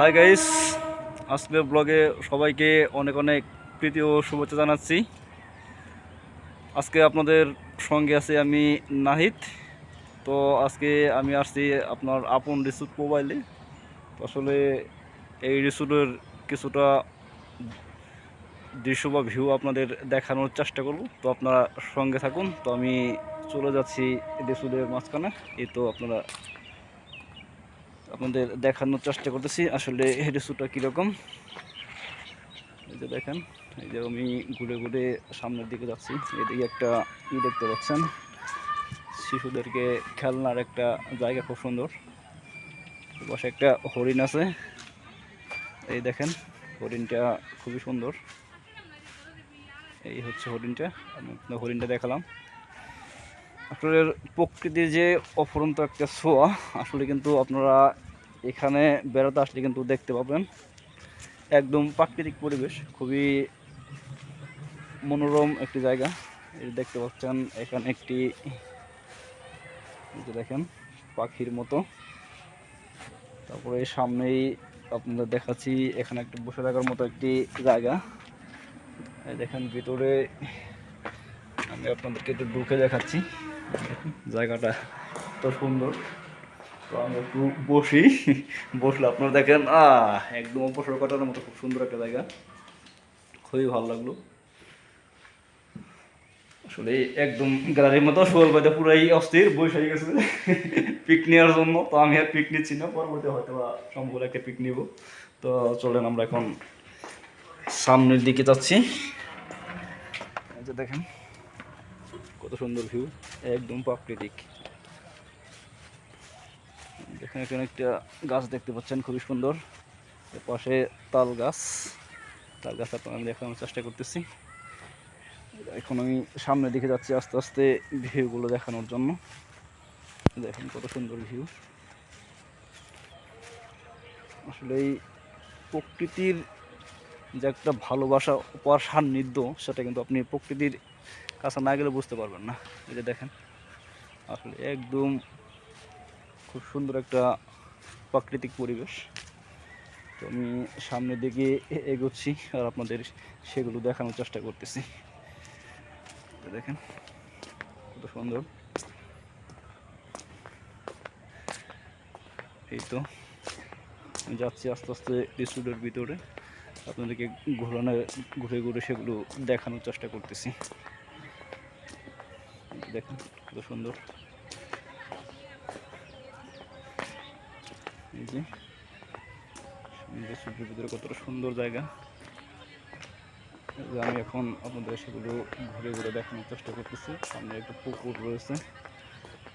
Hi guys আজকের ব্লগে সবাইকে অনেক অনেক প্রীতি ও শুভেচ্ছা জানাচ্ছি। আজকে আপনাদের সঙ্গে আছি আমি নাহিদ। তো আজকে আমি আসছি আপনার আপন রিসুট মোবাইলে। তো আসলে এই রিসুটের কিছুটা দৃশ্য বা ভিউ আপনাদের দেখানোর চেষ্টা করব। তো আপনারা সঙ্গে থাকুন। তো আমি চলে যাচ্ছি রিসুটের মাঝখানে। এই তো আপনারা আপনাদের দেখানোর চেষ্টা করতেছি। আসলে রিসুটটা কীরকম? এই যে দেখেন, এই যে আমি ঘুরে ঘুরে সামনের দিকে যাচ্ছি। এদিকে একটা ই দেখতে পাচ্ছেন, শিশুদেরকে খেলনার একটা জায়গা খুব সুন্দর। পাশে একটা হরিণ আছে। এই দেখেন, হরিণটা খুবই সুন্দর। এই হচ্ছে হরিণটা, আমি হরিণটা দেখালাম। আসলে প্রকৃতির যে অফুরন্ত একটা ছোঁয়া, আসলে কিন্তু আপনারা এখানে বেড়াতে আসলে কিন্তু দেখতে পাবেন। একদম প্রাকৃতিক পরিবেশ, খুবই মনোরম একটি জায়গা। যে দেখতে পাচ্ছেন, এখানে একটি দেখেন, পাখির মতো। তারপরে সামনেই আপনাদের দেখাচ্ছি, এখানে একটা বসে থাকার মতো একটি জায়গা। দেখেন, ভিতরে আমি আপনাদেরকে একটু ঢুকে দেখাচ্ছি। জায়গাটা তো সুন্দর। তো আমি একটু বসি। বসলে আপনারা দেখেন, আহ, একদম অপসর কাটানোর মতো খুব সুন্দর একটা জায়গা। খুবই ভালো লাগল। আসলে একদম গ্যালারির মতো শোল বাদে পুরাই অস্থির, বসে হয়ে গেছে। পিক নেওয়ার জন্য। তো আমি আর পিক নিচ্ছি না, পরবর্তী হয়তো বা সম্ভব একটা পিক নিব। তো চলেন আমরা এখন সামনের দিকে যাচ্ছি। দেখেন কত সুন্দর ভিউ একদম প্রাকৃতিক। এখানে এখানে একটা গাছ দেখতে পাচ্ছেন, খুবই সুন্দর। পাশে তাল গাছ। তাল গাছ আপনার আমি দেখানোর চেষ্টা করতেছি। এখন আমি সামনের দিকে যাচ্ছি আস্তে আস্তে ভিউগুলো দেখানোর জন্য। দেখেন কত সুন্দর ভিউ আসলে এই প্রকৃতির যে একটা ভালোবাসা, উপহার, সান্নিধ্য, সেটা কিন্তু আপনি প্রকৃতির কাছে না গেলে বুঝতে পারবেন না। এই যে দেখেন, আসলে একদম খুব সুন্দর একটা প্রাকৃতিক পরিবেশ। তো আমি সামনের দিকে এগোচ্ছি আর আপনাদের সেগুলো দেখানোর চেষ্টা করতেছি। দেখেন, কত সুন্দর। এই তো, আমি যাচ্ছি আস্তে আস্তে রিসোর্টের ভিতরে। আপনাদেরকে ঘোরানো, ঘুরে ঘুরে সেগুলো দেখানোর চেষ্টা করতেছি। দেখেন, কত সুন্দর। এই যে রিসোর্টের ভিতরে কতটা সুন্দর জায়গা। আমি এখন আপনাদের সেগুলো ঘুরে ঘুরে দেখানোর চেষ্টা করতেছি। সামনে একটা পুকুর রয়েছে।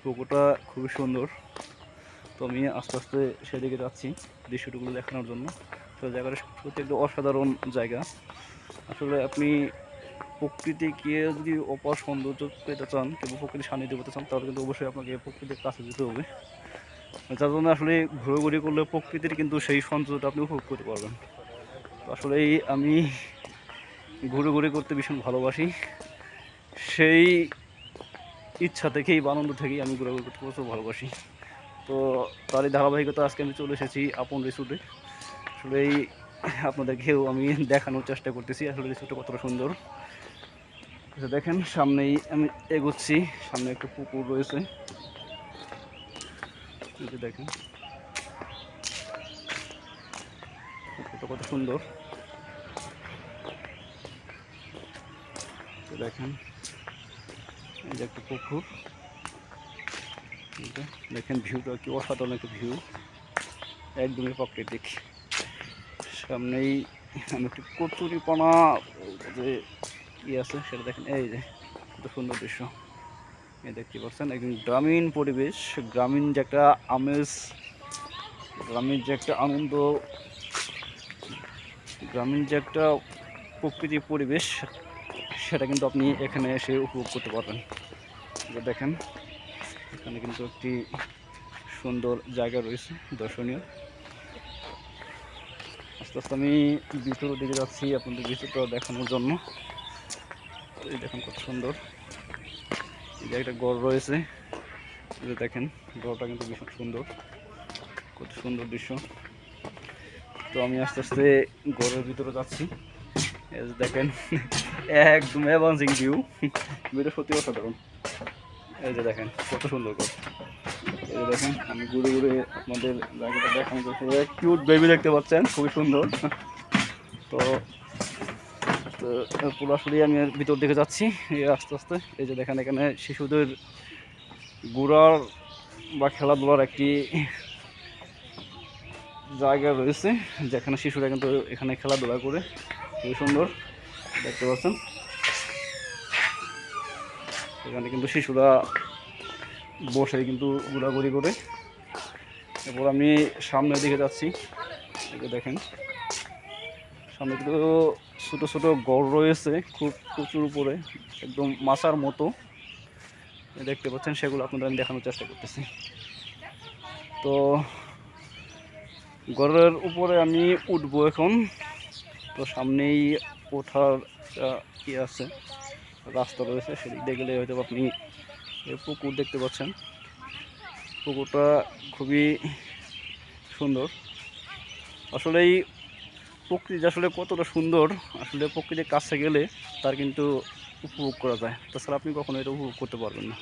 পুকুরটা খুবই সুন্দর। তো আমি আস্তে আস্তে সেদিকে যাচ্ছি দৃশ্যটুকুলো দেখানোর জন্য। তো জায়গাটা সত্যি একটু অসাধারণ জায়গা। আসলে আপনি প্রকৃতিকে যদি অপার সৌন্দর্য পেতে চান, কিংবা প্রকৃতির সান্নিধ্য পেতে চান, তাহলে কিন্তু অবশ্যই আপনাকে প্রকৃতির কাছে যেতে হবে। যার জন্য আসলে ঘোরাঘুরি করলে প্রকৃতির কিন্তু সেই সৌন্দর্যটা আপনি উপভোগ করতে পারবেন। আসলে আমি ঘুরে করতে ভীষণ ভালোবাসি। সেই ইচ্ছা থেকেই বা আনন্দ থেকেই আমি ঘোরাঘুরি করতে প্রচুর ভালোবাসি। তো তারই ধারাবাহিকতা আজকে আমি চলে এসেছি আপন রিসোর্টে। আসলে এই আপনাদেরকেও আমি দেখানোর চেষ্টা করতেছি। আসলে রিসোর্টটা কতটা সুন্দর। আচ্ছা দেখেন, সামনেই আমি এগোচ্ছি। সামনে একটা পুকুর রয়েছে। দেখেন। পুকুরটা কত সুন্দর। দেখেন, এই যে একটা পুকুর। দেখেন, ভিউটা কি অসাধারণ একটা ভিউ। একদমই প্রাকৃতিক সামনেই আমি একটু কচুরিপানা যে ই আছে সেটা দেখেন, এই যে, কত সুন্দর দৃশ্য। এই দেখতে পাচ্ছেন একদম গ্রামীণ পরিবেশ, গ্রামীণ যে একটা আমেজ, গ্রামীণ যে একটা আনন্দ, গ্রামীণ যে একটা প্রকৃতির পরিবেশ, সেটা কিন্তু আপনি এখানে এসে উপভোগ করতে পারবেন। দেখেন, এখানে কিন্তু একটি সুন্দর জায়গা রয়েছে, দর্শনীয়। আস্তে আমি ভিতরের দিকে যাচ্ছি, আপনাদের ভিতরটা দেখানোর জন্য। এই দেখেন কত সুন্দর। এই যে একটা গড় রয়েছে। যে দেখেন গড়টা কিন্তু ভীষণ সুন্দর। কত সুন্দর দৃশ্য। তো আমি আস্তে আস্তে ঘরের ভিতরে যাচ্ছি। দেখেন, একদম অ্যাভান্সিং ভিউ ভিউটা সত্যি অসাধারণ এই যে দেখেন, কত সুন্দর যে দেখেন, আমি ঘুরে ঘুরে আপনাদের জায়গাটা দেখানো কিউট বেবি দেখতে পাচ্ছেন, খুবই সুন্দর। তো তো আমি ভিতর দিকে যাচ্ছি আস্তে আস্তে। এই যে দেখেন, এখানে শিশুদের ঘোরার বা খেলাধুলার একটি জায়গা রয়েছে, যেখানে শিশুরা কিন্তু এখানে খেলাধুলা করে। খুবই সুন্দর, দেখতে পাচ্ছেন। এখানে কিন্তু শিশুরা বসে কিন্তু ঘোরাঘুরি করে। এরপর আমি সামনের দিকে যাচ্ছি। দেখেন। সামনে কিন্তু ছোটো ছোটো গড় রয়েছে, খুব প্রচুর উপরে, একদম মাছার মতো। দেখতে পাচ্ছেন, সেগুলো আপনাদের আমি দেখানোর চেষ্টা করতেছি। তো গড়ের উপরে আমি উঠবো এখন। তো সামনেই ওঠার ইয়ে আছে, রাস্তা রয়েছে, সেদিক দিয়ে গেলে হয়তো আপনি এই পুকুর দেখতে পাচ্ছেন। পুকুরটা খুবই সুন্দর। আসলে এই প্রকৃতি আসলে কতটা সুন্দর, আসলে প্রকৃতির কাছে গেলে তার কিন্তু উপভোগ করা যায়। তাছাড়া আপনি কখনো এটা উপভোগ করতে পারবেন না।